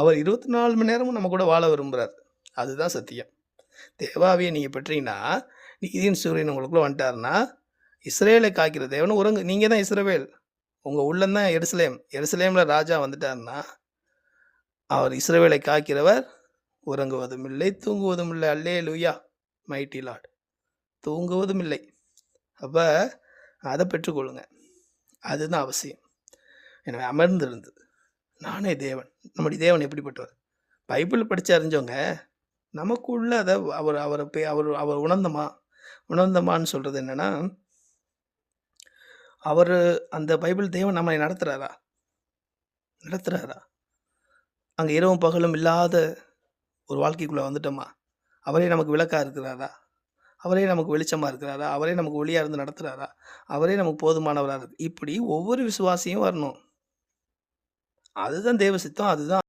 அவர் இருபத்தி நாலு மணி நேரமும் நம்ம கூட வாழ விரும்புகிறார் அதுதான் சத்தியம். தேவாவியை நீங்கள் பெற்றீங்கன்னா நீதியின் சூரியன் உங்களுக்குள்ளே வந்துட்டாருன்னா இஸ்ரேலை காக்கிற தேவன் உறங்கு நீங்கள் தான் இஸ்ரவேல். உங்கள் உள்ளந்தான் எருசலேம். எருசலேமில் ராஜா வந்துட்டாருன்னா அவர் இஸ்ரவேலை காக்கிறவர் உறங்குவதும் இல்லை தூங்குவதும் இல்லை. அல்லே லூயா மைட்டி லாட் தூங்குவதும் இல்லை. அப்போ அதை பெற்றுக்கொள்ளுங்க. அதுதான் அவசியம். எனவே அமர்ந்திருந்தது நானே தேவன். நம்முடைய தேவன் எப்படிப்பட்டவர்? பைபிள் படித்து அறிஞ்சவங்க நமக்குள்ள அதை அவர் அவரை போய் அவர் அவர் உணர்ந்தமா? உணர்ந்தமான்னு சொல்கிறது என்னென்னா அவர் அந்த பைபிள் தேவன் நம்மளை நடத்துகிறாரா நடத்துகிறாரா அங்கே இரவும் பகலும் இல்லாத ஒரு வாழ்க்கைக்குள்ளே வந்துட்டோமா? அவரே நமக்கு விளக்காக இருக்கிறாரா? அவரே நமக்கு வெளிச்சமாக இருக்கிறாரா? அவரே நமக்கு ஒளியாக இருந்து நடத்துகிறாரா அவரே நமக்கு போதுமானவராக இருக்கு? இப்படி ஒவ்வொரு விசுவாசியும் வரணும். அதுதான் தேவ சித்தம் அதுதான்